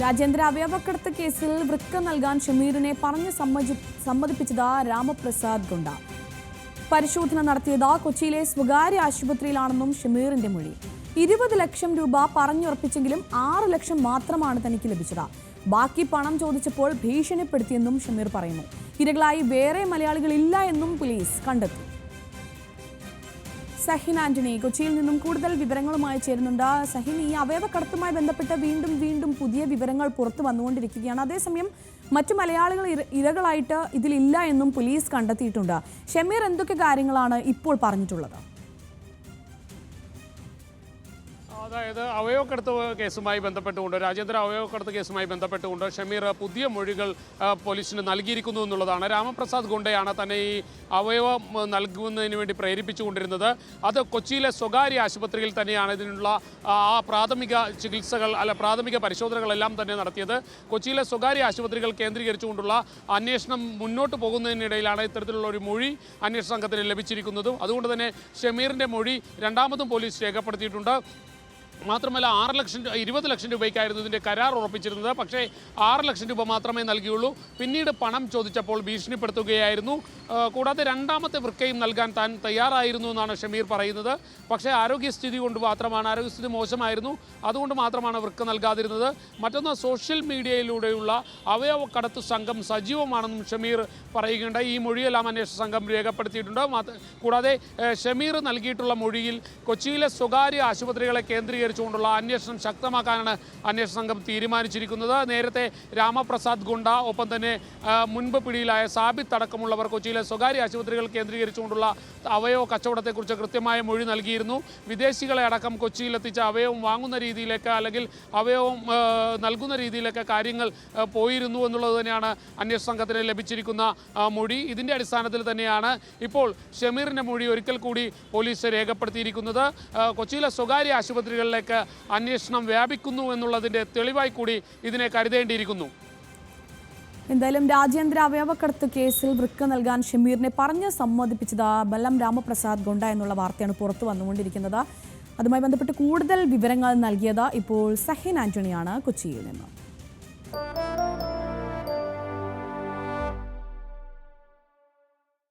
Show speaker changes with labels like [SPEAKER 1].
[SPEAKER 1] രാജ്യാന്തര അവയവക്കടത്ത് കേസിൽ വൃക്ക നൽകാൻ ഷമീറിനെ പറഞ്ഞു സമ്മതി സമ്മതിപ്പിച്ചത് രാമപ്രസാദ് ഗുണ്ട. പരിശോധന നടത്തിയത് കൊച്ചിയിലെ സ്വകാര്യ ആശുപത്രിയിലാണെന്നും ഷമീറിന്റെ മൊഴി. ഇരുപത് ലക്ഷം രൂപ പറഞ്ഞുറപ്പിച്ചെങ്കിലും ആറ് ലക്ഷം മാത്രമാണ് തനിക്ക് ലഭിച്ചത്. ബാക്കി പണം ചോദിച്ചപ്പോൾ ഭീഷണിപ്പെടുത്തിയെന്നും ഷമീർ പറയുന്നു. ഇരകളായി വേറെ മലയാളികളില്ല എന്നും പോലീസ് കണ്ടെത്തി. സഹിൻ ആന്റണി. കൊച്ചിയിൽ നിന്നും കൂടുതൽ വിവരങ്ങളുമായി ചേരുന്നുണ്ട്. സഹിൻ ഈ അവയവക്കടത്തുമായി ബന്ധപ്പെട്ട് വീണ്ടും വീണ്ടും പുതിയ വിവരങ്ങൾ പുറത്തു വന്നുകൊണ്ടിരിക്കുകയാണ്. അതേസമയം മറ്റു മലയാളികൾ ഇരകളായിട്ട് ഇതിലില്ല എന്നും പോലീസ് കണ്ടെത്തിയിട്ടുണ്ട്. ഷമീർ എന്തൊക്കെ കാര്യങ്ങളാണ് ഇപ്പോൾ പറഞ്ഞിട്ടുള്ളത്?
[SPEAKER 2] അതായത് അവയവക്കടത്ത് കേസുമായി ബന്ധപ്പെട്ടുകൊണ്ട് രാജ്യാന്തര അവയവക്കടത്ത് കേസുമായി ബന്ധപ്പെട്ടുകൊണ്ട് ഷമീർ പുതിയ മൊഴികൾ പോലീസിന് നൽകിയിരിക്കുന്നു എന്നുള്ളതാണ്. രാമപ്രസാദ് ഗുണ്ടയാണ് തന്നെ ഈ അവയവം നൽകുന്നതിന് വേണ്ടി പ്രേരിപ്പിച്ചുകൊണ്ടിരുന്നത്. അത് കൊച്ചിയിലെ സ്വകാര്യ ആശുപത്രിയിൽ തന്നെയാണ് ഇതിനുള്ള ആ പ്രാഥമിക ചികിത്സകൾ അല്ല പ്രാഥമിക പരിശോധനകളെല്ലാം തന്നെ നടത്തിയത്. കൊച്ചിയിലെ സ്വകാര്യ ആശുപത്രികൾ കേന്ദ്രീകരിച്ചുകൊണ്ടുള്ള അന്വേഷണം മുന്നോട്ട് പോകുന്നതിനിടയിലാണ് ഇത്തരത്തിലുള്ള ഒരു മൊഴി അന്വേഷണ സംഘത്തിന് ലഭിച്ചിരിക്കുന്നതും. അതുകൊണ്ട് തന്നെ ഷമീറിന്റെ മൊഴി രണ്ടാമതും പോലീസ് രേഖപ്പെടുത്തിയിട്ടുണ്ട്. മാത്രമല്ല ആറ് ലക്ഷം ഇരുപത് ലക്ഷം രൂപയ്ക്കായിരുന്നു ഇതിന്റെ കരാർ ഉറപ്പിച്ചിരുന്നത്. പക്ഷേ ആറ് ലക്ഷം രൂപ മാത്രമേ നൽകിയുള്ളൂ. പിന്നീട് പണം ചോദിച്ചപ്പോൾ ഭീഷണിപ്പെടുത്തുകയായിരുന്നു. കൂടാതെ രണ്ടാമത്തെ വൃക്കയും നൽകാൻ താൻ തയ്യാറായിരുന്നു എന്നാണ് ഷമീർ പറയുന്നത്. പക്ഷേ ആരോഗ്യസ്ഥിതി കൊണ്ട് മാത്രമാണ് ആരോഗ്യസ്ഥിതി മോശമായിരുന്നു. അതുകൊണ്ട് മാത്രമാണ് വൃക്ക നൽകാതിരുന്നത്. മറ്റൊന്ന് സോഷ്യൽ മീഡിയയിലൂടെയുള്ള അവയവ കടത്ത് സംഘം സജീവമാണെന്നും ഷമീർ പറയുകയുണ്ട് ഈ മൊഴിയെല്ലാം അന്വേഷണ സംഘം രേഖപ്പെടുത്തിയിട്ടുണ്ട്. കൂടാതെ ഷമീർ നൽകിയിട്ടുള്ള മൊഴിയിൽ കൊച്ചിയിലെ സ്വകാര്യ ആശുപത്രികളെ കേന്ദ്രീകരിച്ചുകൊണ്ടുള്ള അന്വേഷണം ശക്തമാക്കാനാണ് അന്വേഷണ സംഘം തീരുമാനിച്ചിരിക്കുന്നത്. നേരത്തെ രാമപ്രസാദ് ഗുണ്ട ഒപ്പം തന്നെ മുൻപ് പിടിയിലായ സാബിത്ത് അടക്കമുള്ളവർ കൊച്ചിയിലെ സ്വകാര്യ ആശുപത്രികൾ കേന്ദ്രീകരിച്ചുകൊണ്ടുള്ള അവയവ കച്ചവടത്തെക്കുറിച്ച് കൃത്യമായ മൊഴി നൽകിയിരുന്നു. വിദേശികളെ അടക്കം കൊച്ചിയിലെത്തിച്ച അവയവം വാങ്ങുന്ന രീതിയിലേക്ക് അല്ലെങ്കിൽ അവയവം നൽകുന്ന രീതിയിലൊക്കെ കാര്യങ്ങൾ പോയിരുന്നു എന്നുള്ളത് തന്നെയാണ് അന്വേഷണ സംഘത്തിന് ലഭിച്ചിരിക്കുന്ന മൊഴി. ഇതിന്റെ അടിസ്ഥാനത്തിൽ തന്നെയാണ് ഇപ്പോൾ ഷമീറിന്റെ മൊഴി ഒരിക്കൽ കൂടി പോലീസ് രേഖപ്പെടുത്തിയിരിക്കുന്നത്. കൊച്ചിയിലെ സ്വകാര്യ ആശുപത്രികളിലേക്ക് അന്വേഷണം വ്യാപിക്കുന്നു എന്നുള്ളതിന്റെ തെളിവായി കൂടി ഇതിനെ കരുതേണ്ടിയിരിക്കുന്നു.
[SPEAKER 1] എന്തായാലും രാജ്യാന്തര അവയവക്കടത്ത് കേസിൽ വൃക്ക നൽകാൻ ഷമീറിനെ പറഞ്ഞ് സമ്മതിപ്പിച്ചത് ബലം രാമപ്രസാദ് ഗുണ്ട എന്നുള്ള വാർത്തയാണ് പുറത്തു വന്നുകൊണ്ടിരിക്കുന്നത്. അതുമായി ബന്ധപ്പെട്ട് കൂടുതൽ വിവരങ്ങൾ നൽകിയത് ഇപ്പോൾ സഹിൻ ആന്റണിയാണ് കൊച്ചിയിൽ നിന്ന്.